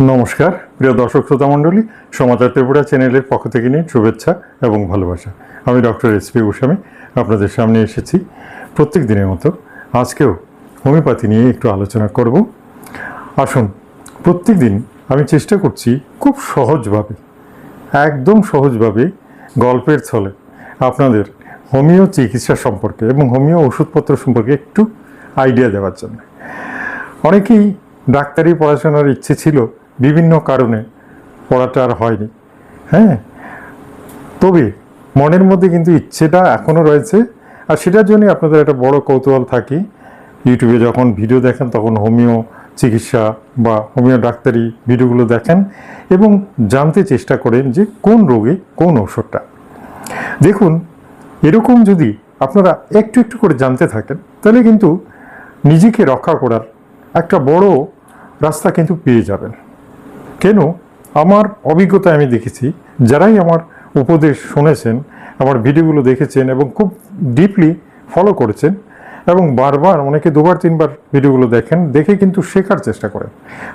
নমস্কার, প্রিয় দর্শক শ্রোতা মণ্ডলী, সমাচার ত্রিপুরা চ্যানেলের পক্ষ থেকে নিয়ে শুভেচ্ছা এবং ভালোবাসা। আমি ডক্টর এস পি গোস্বামী, আপনাদের সামনে এসেছি প্রত্যেক দিনের মতো। আজকেও হোমিওপ্যাথি নিয়ে একটু আলোচনা করব। আসুন প্রত্যেক দিন আমি চেষ্টা করছি খুব সহজভাবে, একদম সহজভাবে গল্পের ছলে আপনাদের হোমিও চিকিৎসা সম্পর্কে এবং হোমিও ওষুধপত্র সম্পর্কে একটু আইডিয়া দেওয়ার জন্য। অনেকেই ডাক্তারি পড়াশোনার ইচ্ছে ছিল বিভিন্ন কারণে পড়াটা আর হয়নি। হ্যাঁ? তবে মনের মধ্যে কিন্তু ইচ্ছেটা এখনও রয়েছে। আর সেটার জন্যই আপনাদের একটা বড় কৌতূহল থাকি। ইউটিউবে যখন ভিডিও দেখেন, তখন হোমিও চিকিৎসা বা হোমিও ডাক্তারি ভিডিওগুলো দেখেন এবং জানতে চেষ্টা করেন যে কোন রোগে কোন ওষুধটা দেখুন, এরকম যদি আপনারা একটু একটু করে জানতে থাকেন, তাহলে কিন্তু নিজেকে রক্ষা করার একটা বড় রাস্তা কিন্তু পেয়ে যাবেন। কেন আমার অভিজ্ঞতায় আমি দেখেছি, যারাই আমার উপদেশ শুনেছেন, আমার ভিডিওগুলো দেখেছেন এবং খুব ডিপলি ফলো করেছেন এবং বারবার অনেকে দুবার, তিনবার ভিডিওগুলো দেখেন, দেখে কিন্তু শেখার চেষ্টা করেন।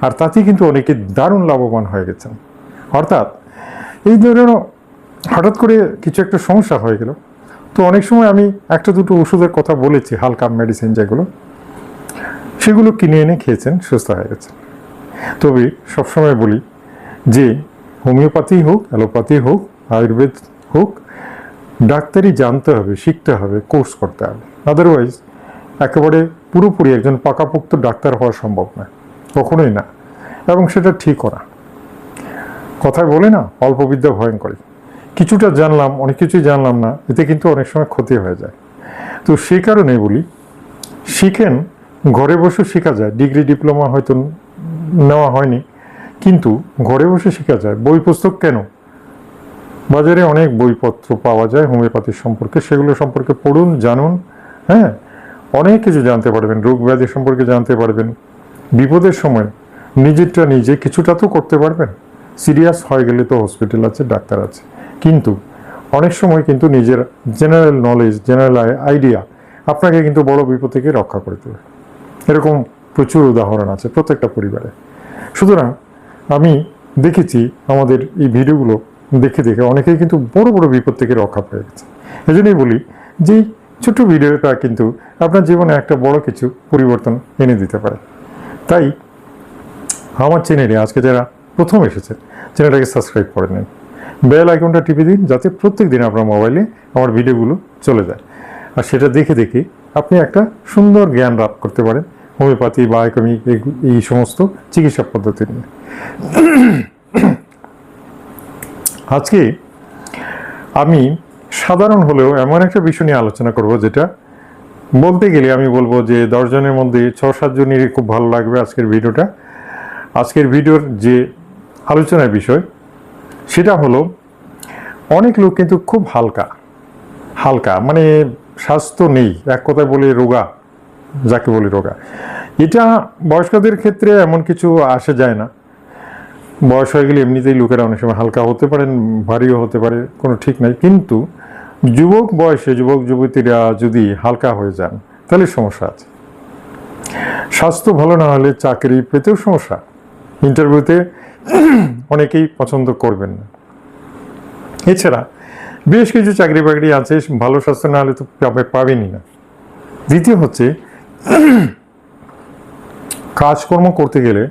আর তাতেই কিন্তু অনেকে দারুণ লাভবান হয়ে গেছেন। অর্থাৎ এই ধরনের হঠাৎ করে কিছু একটা সমস্যা হয়ে গেল। তো অনেক সময় আমি একটা দুটো ওষুধের কথা বলেছি, হালকা মেডিসিন যেগুলো, সেগুলো কিনে এনে খেয়েছেন, সুস্থ হয়ে গেছেন। তবে সবসময় বলি যে, হোমিওপ্যাথি হোক, অ্যালোপ্যাথি হোক, আয়ুর্বেদ হোক ডাক্তারি জানতে হবে, শিখতে হবে, কোর্স করতে হবে। আদারওয়াইজ একেবারে পুরোপুরি একজন পাকাপোক্ত ডাক্তার হওয়া সম্ভব নয়। কখনোই না। এবং সেটা ঠিক করা কথায় বলে না, অল্প বিদ্যা ভয়ঙ্করী কিছুটা জানলাম, অনেক কিছুই জানলাম না, এতে কিন্তু অনেক সময় ক্ষতি হয়ে যায়। তো সেই কারণে বলি, শিখেন, ঘরে বসে শেখা যায়। ডিগ্রি, ডিপ্লোমা হয়তো নেওয়া হয়নি। কিন্তু ঘরে বসে শেখা যায় বই পুস্তক কেন? বাজারে অনেক বইপত্র পাওয়া যায় হোমিওপ্যাথি সম্পর্কে, সেগুলো সম্পর্কে পড়ুন, জানুন হ্যাঁ? অনেক কিছু জানতে পারবেন, রোগ ব্যাধি সম্পর্কে জানতে পারবেন। বিপদের সময় নিজেরটা নিজে কিছুটা তো করতে পারবেন। সিরিয়াস হয়ে গেলে তো হসপিটাল আছে, ডাক্তার আছে। কিন্তু অনেক সময় কিন্তু নিজের জেনারেল নলেজ, জেনারেল আইডিয়া আপনাকে কিন্তু বড় বিপদ থেকে রক্ষা করে তোলে। এরকম প্রচুর উদাহরণ আছে প্রত্যেকটা পরিবারে। সুতরাং আমি দেখেছি আমাদের এই ভিডিওগুলো দেখে দেখে অনেকেই কিন্তু বড় বড় বিপদ থেকে রক্ষা পেয়ে গেছে। এই জন্যই বলি যে ছোট্ট ভিডিওটা কিন্তু আপনার জীবনে একটা বড় কিছু পরিবর্তন এনে দিতে পারে। তাই আমার চ্যানেলে আজকে যারা প্রথম এসেছে চ্যানেলটাকে সাবস্ক্রাইব করে নিন। বেল আইকনটা টিপে দিন যাতে প্রত্যেক দিন আপনার মোবাইলে আমার ভিডিওগুলো চলে যায়। আর সেটা দেখে দেখে আপনি একটা সুন্দর জ্ঞান লাভ করতে পারেন। হোমিওপ্যাথি বা আইকমি এই সমস্ত চিকিৎসা পদ্ধতি নিয়ে। আজকে আমি সাধারণ হলেও এমন একটা বিষয় নিয়ে আলোচনা করব, যেটা বলতে গেলে আমি বলব যে দশজনের মধ্যে ছ সাতজনেরই খুব ভালো লাগবে আজকের ভিডিওটা। আজকের ভিডিওর যে আলোচনার বিষয়, সেটা হলো অনেক লোক কিন্তু খুব হালকা হালকা মানে স্বাস্থ্য নেই, এক কথায় বলে রোগা। যাকে বলি রোগা। এটা বয়স্কদের ক্ষেত্রে এমন কিছু আসে যায় না। বয়স হয়ে গেলে এমনিতেই লোকেরা অনেক সময় হালকা হতে পারেন, ভারীও হতে পারে, কোনো ঠিক নাই। কিন্তু যুবক বয়সে, যুবক, যুবতীরা যদি হালকা হয়ে যান, তাহলে সমস্যা আছে। স্বাস্থ্য ভালো না হলে চাকরি পেতেও সমস্যা। ইন্টারভিউতে অনেকেই পছন্দ করবেন না। এছাড়া বেশ কিছু চাকরি বাকরি আছে, ভালো স্বাস্থ্য না হলে তো পাবে পাবেনই না। দ্বিতীয় হচ্ছে কাজকর্ম করতে গেলে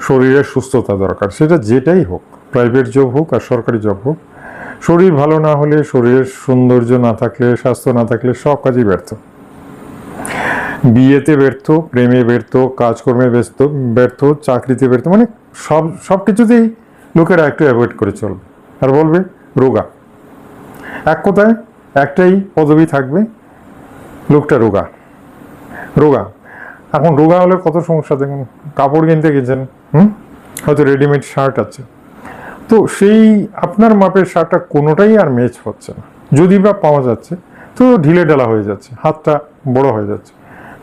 শরীরের সুস্থতা দরকার। সেটা যেটাই হোক প্রাইভেট জব হোক আর সরকারি জব হোক, শরীর ভালো না হলে, শরীরের সৌন্দর্য না থাকলে, স্বাস্থ্য না থাকলে সব কাজই ব্যর্থ। বিয়েতে ব্যর্থ, প্রেমে ব্যর্থ, কাজকর্মে ব্যস্ত, ব্যর্থ, চাকরিতে ব্যর্থ মানে সব সব কিছুতেই লোকেরা একটু অ্যাভয়েড করে চলবে। আর বলবে, রোগা। এক কথায় একটাই পদবি থাকবে, লোকটা রোগা। রোগা। এখন রোগা হলে কত সমস্যা, দেখুন, কাপড় কিনতে গেছেন, হুম? হয়তো রেডিমেড শার্ট আছে। তো সেই আপনার মাপের শার্টটা কোনোটাই আর ম্যাচ হচ্ছে না। যদি বা পাওয়া যাচ্ছে, তো ঢিলে ঢালা হয়ে যাচ্ছে, হাতটা বড় হয়ে যাচ্ছে,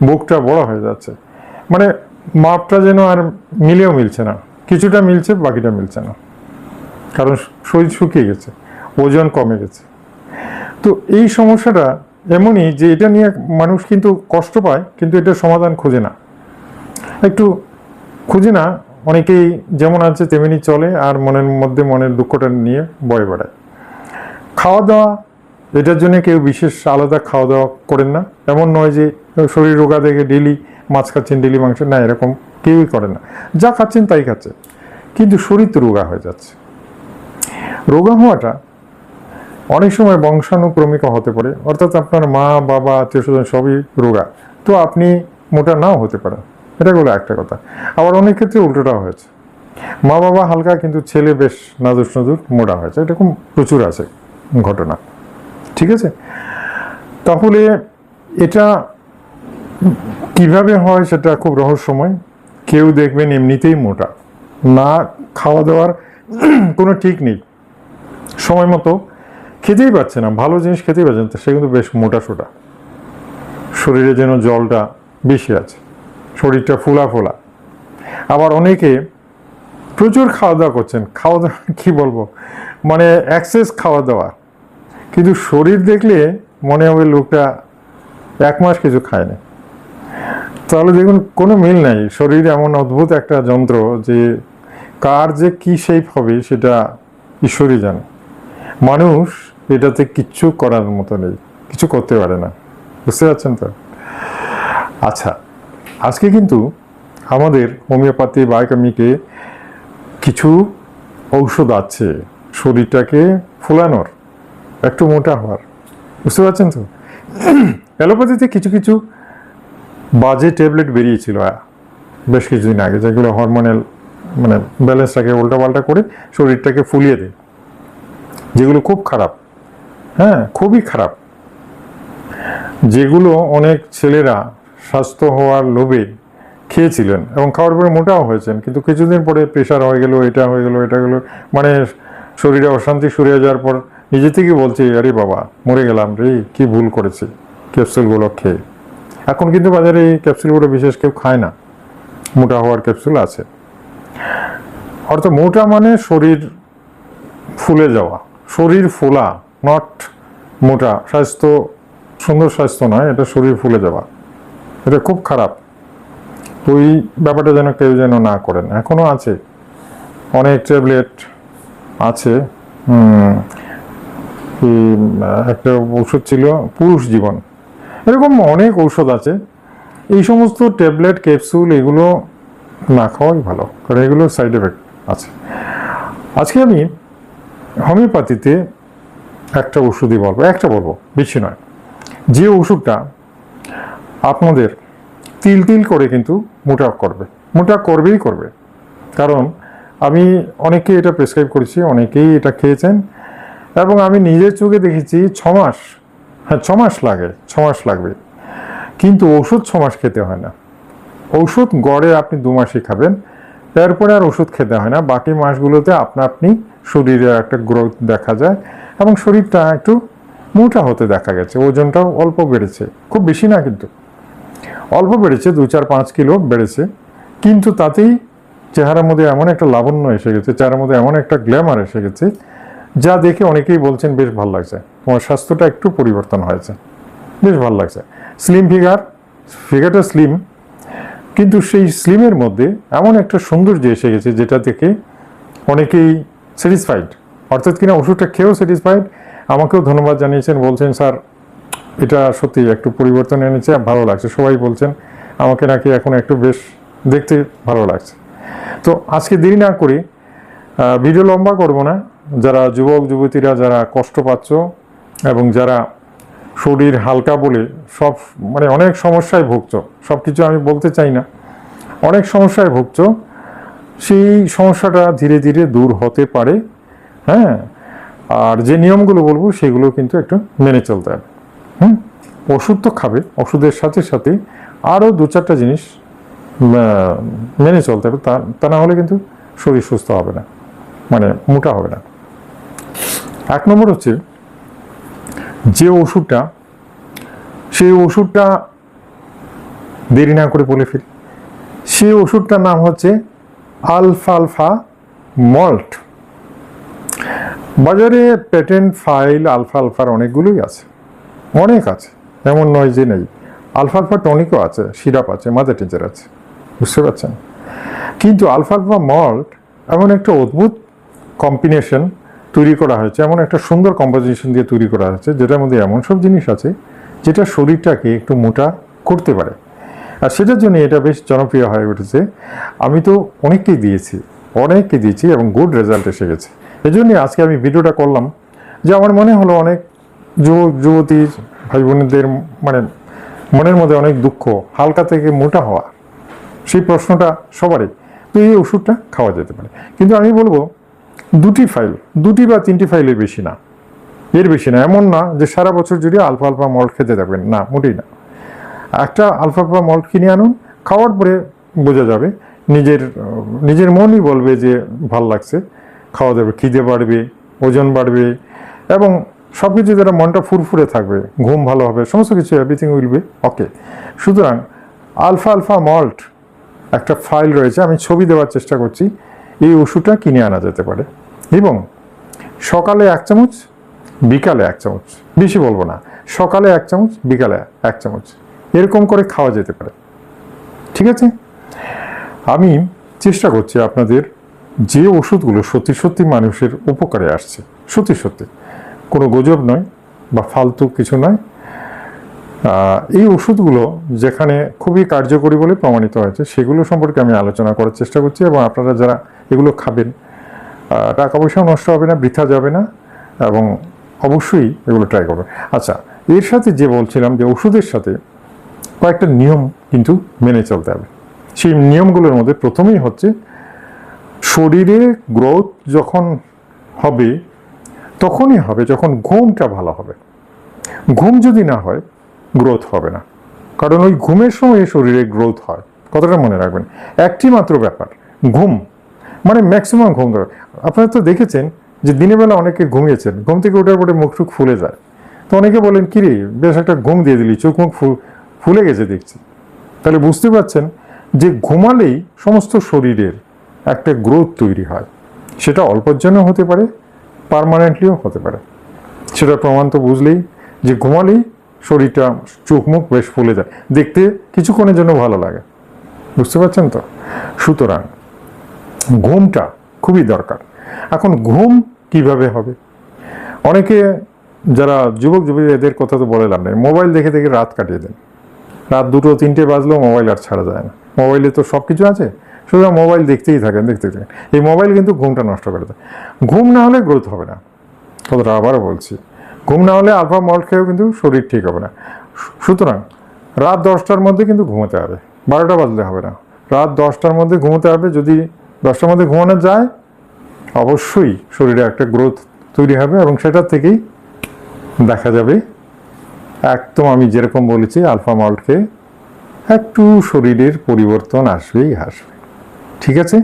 বুকটা বড় হয়ে যাচ্ছে। মানে মাপটা যেন আর মিলেও মিলছে না। কিছুটা মিলছে, বাকিটা মিলছে না। কারণ শরীর শুকিয়ে গেছে, ওজন কমে গেছে। তো এই সমস্যাটা এমনই যে এটা নিয়ে মানুষ কিন্তু কষ্ট পায়, কিন্তু এটা সমাধান খুঁজে না। একটু খুঁজে না, অনেকেই যেমন আছে তেমনি চলে আর মনের মধ্যে মনের দুঃখটা নিয়ে বয়ে বেড়ায়। খাওয়া দাওয়া এটার জন্য কেউ বিশেষ আলাদা খাওয়া দাওয়া করেন না। এমন নয় যে শরীর রোগা দেখে ডেলি মাছ খাচ্ছেন ডেলি মাংস, না, এরকম কেউই করে না। যা খাচ্ছেন তাই খাচ্ছে কিন্তু শরীর তো রোগা হয়ে যাচ্ছে। রোগা হওয়াটা অনেক সময় বংশানুক্রমিক হতে পারে, অর্থাৎ আপনার মা, বাবা, আত্মীয় স্বজন সবই রোগা। তো আপনি মোটা নাও হতে পারেন। এটা হলো একটা কথা। আবার অনেক ক্ষেত্রে উল্টোটাও হয়েছে। মা, বাবা হালকা কিন্তু ছেলে বেশ নাজুর নাজুর মোটা হয়েছে। এরকম প্রচুর আছে ঘটনা। ঠিক আছে? তাহলে এটা কীভাবে হয় সেটা খুব রহস্যময়। কেউ দেখবেন এমনিতেই মোটা। না খাওয়া দাওয়ার কোনো ঠিক নেই। সময় মতো খেতেই পাচ্ছে না, ভালো জিনিস খেতেই পাচ্ছে না সে কিন্তু বেশ মোটা সোটা। শরীরে যেন জলটা বেশি আছে, শরীরটা ফোলা ফোলা। আবার অনেকে প্রচুর খাওয়া দাওয়া করছেন খাওয়া দাওয়া কী বলব? মানে অ্যাক্সেস খাওয়া দাওয়া কিন্তু শরীর দেখলে মনে হবে লোকটা এক মাস কিছু খায়নি। তাহলে দেখুন, কোনো মিল নাই। শরীর এমন অদ্ভুত একটা যন্ত্র যে কার যে কী শেপ হবে সেটা ঈশ্বরই জানে। মানুষ এটাতে কিচ্ছু করার মতো নেই। কিছু করতে পারে না। বুঝতে পারছেন তো? আচ্ছা আজকে কিন্তু আমাদের হোমিওপ্যাথি বায়োকেমিকে কিছু ঔষধ আছে শরীরটাকে ফুলানোর একটু মোটা হওয়ার। বুঝতে পারছেন তো? অ্যালোপ্যাথিতে কিছু কিছু বাজে ট্যাবলেট বেরিয়েছিল আহ, বেশ কিছুদিন আগে যেগুলো হরমোনাল মানে ব্যালেন্সটাকে উল্টাপাল্টা করে শরীরটাকে ফুলিয়ে দেয়। যেগুলো খুব খারাপ। হ্যাঁ খুবই খারাপ। যেগুলো অনেক ছেলেরা স্বাস্থ্য হওয়ার লোভে খেয়েছিলেন এবং খাওয়ার পরে মোটাও হয়েছেন, কিন্তু কিছুদিন পরে প্রেশার হয়ে গেল, এটা হয়ে গেল, এটা গেলো মানে শরীরে অশান্তি সরিয়ে যাওয়ার পর নিজে থেকে বলছে, আরে বাবা, মরে গেলাম রে, কি ভুল করেছি ক্যাপসুলগুলো খেয়ে? এখন কিন্তু বাজারে এই ক্যাপসুলগুলো বিশেষ কেউ খায় না, মোটা হওয়ার ক্যাপসুল আছে। অর্থাৎ মোটা মানে শরীর ফুলে যাওয়া, শরীর ফোলা নট মোটা, স্বাস্থ্য, সুন্দর স্বাস্থ্য নয়, এটা শরীর ফুলে যাওয়া। এটা খুব খারাপ। তো ওই ব্যাপারটা যেন কেউ যেন না করেন। এখনও আছে। অনেক ট্যাবলেট আছে। একটা ওষুধ ছিল, পুরুষ জীবন। এরকম অনেক ঔষধ আছে। এই সমস্ত ট্যাবলেট, ক্যাপসুল, এগুলো না খাওয়াই ভালো, কারণ এগুলোর সাইড এফেক্ট আছে। আজকে আমি হোমিওপ্যাথিতে একটা ওষুধই বলব, একটা বলব, বেশি নয়। যে ওষুধটা আপনাদের তিল তিল করে কিন্তু মোটা করবে মোটা করবেই করবে। কারণ আমি অনেকেই এটা প্রেসক্রাইব করেছি, অনেকেই এটা খেয়েছেন এবং আমি নিজের চোখে দেখেছি ছ মাস হ্যাঁ ছ মাস লাগে, ছ মাস লাগবে। কিন্তু ওষুধ ছ মাস খেতে হয় না। ওষুধ গড়ে আপনি দু মাসই খাবেন, এরপরে আর ওষুধ খেতে হয় না। বাকি মাসগুলোতে আপনা আপনি শরীরে একটা গ্রোথ দেখা যায় এবং শরীরটা একটু মোটা হতে দেখা গেছে। ওজনটাও অল্প বেড়েছে। খুব বেশি না কিন্তু। অল্প বেড়েছে দু চার পাঁচ কিলো বেড়েছে। কিন্তু তাতেই চেহারার মধ্যে এমন একটা লাবণ্য এসে গেছে, চেহারার মধ্যে এমন একটা গ্ল্যামার এসে গেছে, যা দেখে অনেকেই বলছেন, বেশ ভালো লাগছে। তোমার স্বাস্থ্যটা একটু পরিবর্তন হয়েছে। বেশ ভালো লাগছে। স্লিম ফিগার ফিগারটা স্লিম কিন্তু সেই স্লিমের মধ্যে এমন একটা সৌন্দর্য এসে গেছে, যেটা থেকে অনেকেই স্যাটিসফাইড। অর্থাৎ কিনা ওষুধটা খেয়েও স্যাটিসফাইড। আমাকেও ধন্যবাদ জানিয়েছেন, বলছেন, স্যার, এটা সত্যি একটু পরিবর্তন এনেছে, ভালো লাগছে। সবাই বলছেন, আমাকে নাকি এখন একটু বেশ দেখতে ভালো লাগছে। তো আজকে দেরি না করি ভিডিও লম্বা করব না। যারা যুবক, যুবতীরা যারা কষ্ট পাচ্ছ এবং যারা শরীর হালকা বলে সব মানে অনেক সমস্যায় ভুগছ সব কিছু আমি বলতে চাই না, অনেক সমস্যায় ভুগছ সেই সমস্যাটা ধীরে ধীরে দূর হতে পারে হ্যাঁ? আর যে নিয়মগুলো বলব, সেগুলো কিন্তু একটু মেনে চলতে হবে, হুম? ওষুধ তো খাবে, ওষুধের সাথে সাথে আরও দু চারটা জিনিস মেনে চলতে হবে। তা তা না হলে কিন্তু শরীর সুস্থ হবে না মানে মোটা হবে না। এক নম্বর হচ্ছে, যে ওষুধটা, সেই ওষুধটা দেরি না করে বলে ফেলি, সেই ওষুধটার নাম হচ্ছে আলফালফা মল্ট। বাজারে পেটেন্ট ফাইল আলফা আলফার অনেকগুলোই আছে। অনেক আছে। এমন নয় যে নেই। আলফা আলফা টনিকও আছে, সিরাপ আছে মাদার টিঞ্চার আছে। বুঝতে পারছেন? কিন্তু আলফা আলফা মল্ট এমন একটা অদ্ভুত কম্বিনেশন তৈরি করা হয়েছে, এমন একটা সুন্দর কম্পোজিশন দিয়ে তৈরি করা হয়েছে, যেটার মধ্যে এমন সব জিনিস আছে, যেটা শরীরটাকে একটু মোটা করতে পারে। আর সেটার জন্য এটা বেশ জনপ্রিয় হয়ে উঠেছে। আমি তো অনেককেই দিয়েছি, অনেককে দিয়েছি এবং গুড রেজাল্ট এসে গেছে। এই জন্যই আজকে আমি ভিডিওটা করলাম যে আমার মনে হলো অনেক যুবক, যুবতী ভাই বোনদের মানে মনের মধ্যে অনেক দুঃখ, হালকা থেকে মোটা হওয়া, সেই প্রশ্নটা সবারই। তো এই ওষুধটা খাওয়া যেতে পারে। কিন্তু আমি বলব, দুটি ফাইল দুটি বা তিনটি ফাইলের বেশি না। এর বেশি না। এমন না যে সারা বছর জুড়ে আলফা আলফা মল্ট খেতে থাকবেন না, মোটেই না। একটা আলফা আলফা মল্ট কিনে আনুন, খাওয়ার পরে বোঝা যাবে। নিজের নিজের মনই বলবে যে ভালো লাগছে। খাওয়া যাবে, খিদে বাড়বে, ওজন বাড়বে এবং সব কিছু যারা মনটা ফুরফুরে থাকবে, ঘুম ভালো হবে, সমস্ত কিছু এভরিথিং উইল বি ওকে সুতরাং আলফা আলফা মল্ট একটা ফাইল রয়েছে, আমি ছবি দেওয়ার চেষ্টা করছি। এই ওষুধটা কিনে আনা যেতে পারে। এবং সকালে এক চামচ, বিকালে এক চামচ, বেশি বলব না, সকালে এক চামচ, বিকালে এক চামচ। এরকম করে খাওয়া যেতে পারে। ঠিক আছে? আমি চেষ্টা করছি আপনাদের যে ওষুধগুলো সত্যি সত্যি মানুষের উপকারে আসছে, সত্যি সত্যি। কোনো গুজব নয় বা ফালতু কিছু নয়। এই ওষুধগুলো যেখানে খুবই কার্যকরী বলে প্রমাণিত হয়েছে, সেগুলো সম্পর্কে আমি আলোচনা করার চেষ্টা করছি এবং আপনারা যারা এগুলো খাবেন টাকা পয়সাও নষ্ট হবে না, বৃথা যাবে না এবং অবশ্যই এগুলো ট্রাই করবেন। আচ্ছা এর সাথে যে বলছিলাম যে ওষুধের সাথে কয়েকটা নিয়ম কিন্তু মেনে চলতে হবে। সেই নিয়মগুলোর মধ্যে প্রথমেই হচ্ছে শরীরে গ্রোথ যখন হবে, তখনই হবে যখন ঘুমটা ভালো হবে। ঘুম যদি না হয়, গ্রোথ হবে না। কারণ ওই ঘুমের সময় শরীরে গ্রোথ হয়। কতটা মনে রাখবেন। একটি মাত্র ব্যাপার, ঘুম। মানে ম্যাক্সিমাম ঘুম দরকার আপনারা তো দেখেছেন যে দিনের বেলা অনেকে ঘুমিয়েছেন, ঘুম থেকে ওঠার পরে মুখ টুক ফুলে যায়। তো অনেকে বলেন, কিরে, বেশ একটা ঘুম দিয়ে দিলি, চোখ মুখ ফুলে গেছে দেখছি। তাহলে বুঝতে পারছেন যে ঘুমালেই সমস্ত শরীরের একটা গ্রোথ তৈরি হয়। সেটা অল্পের জন্য হতে পারে পারমানেন্টলিও হতে পারে। সেটা প্রমাণ তো বুঝলেই যে ঘুমালেই শরীরটা চোখ মুখ বেশ ফুলে যায়। দেখতে কিছুক্ষণের জন্য ভালো লাগে। বুঝতে পারছেন তো? সুতরাং ঘুমটা খুবই দরকার। এখন ঘুম কীভাবে হবে? অনেকে যারা যুবক যুবতী এদের কথা তো বলে লাভ নেই। মোবাইল দেখে দেখে রাত কাটিয়ে দেন। রাত দুটো তিনটে বাজলেও মোবাইল আর ছাড়া যায় না। মোবাইলে তো সব কিছু আছে, সুতরাং মোবাইল দেখতেই থাকেন, দেখতে থাকেন। এই মোবাইল কিন্তু ঘুমটা নষ্ট করে দেয়। ঘুম না হলে গ্রোথ হবে না। কথাটা আবারও বলছি। ঘুম না হলে আলফা মল্ট খেয়েও কিন্তু শরীর ঠিক হবে না। সুতরাং রাত দশটার মধ্যে কিন্তু ঘুমোতে হবে। বারোটা বাজলে হবে না। রাত দশটার মধ্যে ঘুমোতে হবে। যদি দশটার মধ্যে ঘুমানো যায়, অবশ্যই শরীরে একটা গ্রোথ তৈরি হবে এবং সেটার থেকেই দেখা যাবে একদম আমি যেরকম বলেছি, আলফা মল্টকে একটু শরীরের পরিবর্তন আসবেই আসবে। ঠিক আছে?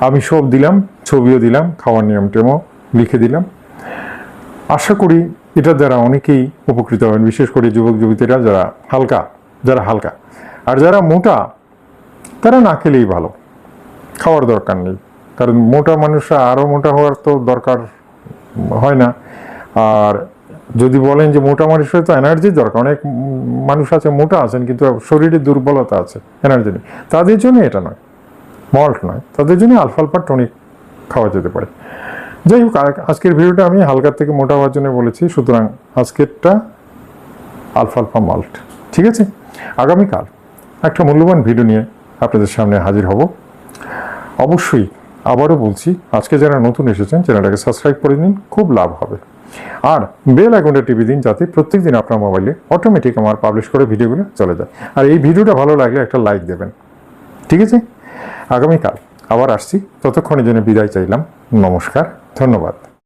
আমি সব দিলাম, ছবিও দিলাম, খাওয়ার নিয়ম টেমও লিখে দিলাম। আশা করি এটা দ্বারা অনেকেই উপকৃত হবেন, বিশেষ করে যুবক যুবতীরা যারা হালকা যারা হালকা, আর যারা মোটা, তারা না খেলেই ভালো। খাওয়ার দরকার নেই। কারণ মোটা মানুষরা আরও মোটা হওয়ার তো দরকার হয় না। আর যদি বলেন যে মোটা মানুষের তো এনার্জির দরকার, অনেক মানুষ আছে মোটা আছেন, কিন্তু শরীরে দুর্বলতা আছে এনার্জি নেই। তাদের জন্য এটা নয় মল্ট নয়, তাদের জন্য আলফা আলফা টনিক খাওয়া যেতে পারে। যাই হোক আজকের ভিডিওটা আমি হালকার থেকে মোটা হওয়ার জন্য বলেছি, সুতরাং আজকেরটা আলফা আলফা মল্ট ঠিক আছে? আগামীকাল একটা মূল্যবান ভিডিও নিয়ে আপনাদের সামনে হাজির হব। অবশ্যই আবারও বলছি, আজকে যারা নতুন এসেছেন চ্যানেলটাকে সাবস্ক্রাইব করে নিন, খুব লাভ হবে। আর বেল আইকনটা টিপে দিন যাতে প্রত্যেক দিন আপনার মোবাইলে অটোমেটিক আমার পাবলিশ করে ভিডিওগুলো চলে যায়। আর এই ভিডিওটা ভালো লাগলে একটা লাইক দেবেন। ঠিক আছে? আগামীকাল আবার আসছি। ততক্ষণের জন্য বিদায় চাইলাম। নমস্কার। ধন্যবাদ।